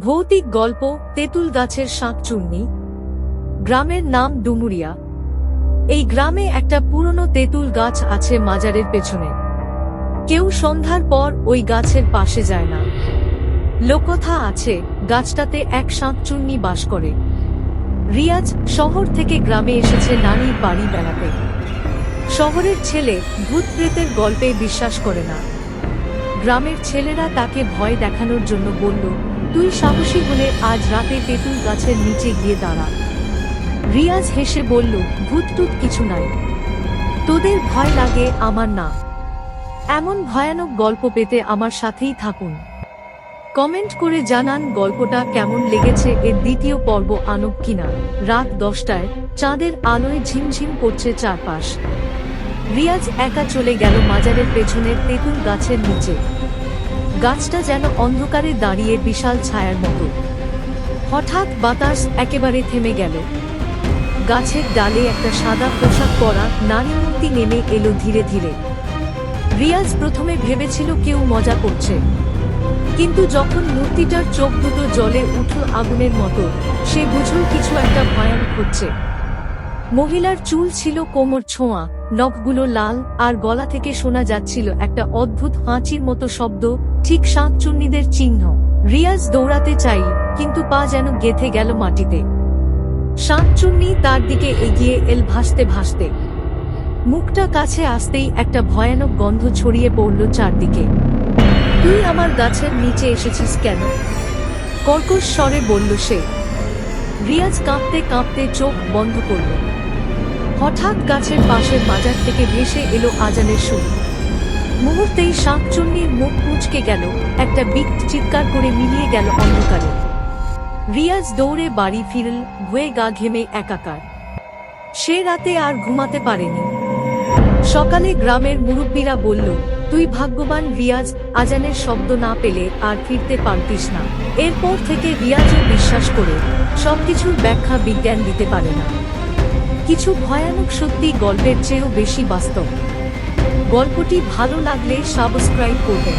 ভৌতিক গল্প, তেঁতুল গাছের শাঁকচুন্নি। গ্রামের নাম ডুমুরিয়া। এই গ্রামে একটা পুরনো তেঁতুল গাছ আছে মাজারের পেছনে। কেউ সন্ধ্যার পর ওই গাছের পাশে যায় না। লোকথা আছে, গাছটাতে এক শাঁকচুন্নি বাস করে। রিয়াজ শহর থেকে গ্রামে এসেছে নানির বাড়ি বেড়াতে। শহরের ছেলে ভূত প্রেতের গল্পে বিশ্বাস করে না। গ্রামের ছেলেরা তাকে ভয় দেখানোর জন্য বলল তুই সাহসী হলে আজ রাতে তেঁতুল গাছের নিচে গিয়ে দাঁড়া রিয়াজ হেসে বলল, ভূত টুত কিছু নাই। তোদের ভয় লাগে আমার না। এমন ভয়ানক গল্প পেতে আমার সাথেই থাকুন। কমেন্ট করে জানান গল্পটা কেমন লেগেছে এর দ্বিতীয় পর্ব আনব কিনা। রাত দশটায় চাঁদের আলোয় ঝিমঝিম করছে চারপাশ। রিয়াজ একা চলে গেল মাজারের পেছনের তেঁতুল গাছের নিচে। গাছটা যেন অন্ধকারে দাঁড়িয়ে বিশাল ছায়ার মতো। হঠাৎ বাতাস একেবারে থেমে গেল। গাছের ডালে একটা সাদা পোশাক পরা নারী মূর্তি নেমে এলো ধীরে ধীরে। রিয়াজ প্রথমে ভেবেছিল কেউ মজা করছে। কিন্তু যখন মূর্তিটার চোখ দুটো জলে উঠল আগুনের মতো, সে বুঝল কিছু একটা ভয়ানক হচ্ছে। মহিলার চুল ছিল কোমর ছোঁয়া, নখগুলো লাল, আর গলা থেকে শোনা যাচ্ছিল একটা অদ্ভুত হাঁচির মতো শব্দ, ঠিক শাঁকচুন্নিদের চিহ্ন। রিয়াজ দৌড়াতে চাই, কিন্তু পা যেন গেথে গেল মাটিতে। শাঁকচুন্নি তার দিকে এগিয়ে এল ভাসতে ভাসতে। মুখটা কাছে আসতেই একটা ভয়ানক গন্ধ ছড়িয়ে পড়ল চারদিকে। তুই আমার গাছের নিচে এসেছিস কেন? কর্কশ স্বরে বলল সে। রিয়াজ কাঁপতে কাঁপতে চোখ বন্ধ করল। হঠাৎ গাছের পাশের বাজার থেকে ভেসে এলো আজানের সুর। মুহূর্তেই শাঁকচুন্নির মুখ মুচকে গেল, একটা বিক চিৎকার করে মিলিয়ে গেল অন্ধকারে। রিয়াজ দৌড়ে বাড়ি ফিরল ভয়ে গা ঘেমে একাকার। সে রাতে আর ঘুমাতে পারেনি। সকালে গ্রামের মুরব্বীরা বলল তুই ভাগ্যবান রিয়াজ, আজানের শব্দ না পেলে আর ফিরতে পারতিস না। এরপর থেকে রিয়াজও বিশ্বাস করে, সবকিছুর ব্যাখ্যা বিজ্ঞান দিতে পারে না। কিছু ভয়ানক সত্যি গল্পের চেয়েও বেশি বাস্তব। গল্পটি ভালো লাগলে সাবস্ক্রাইব করবেন।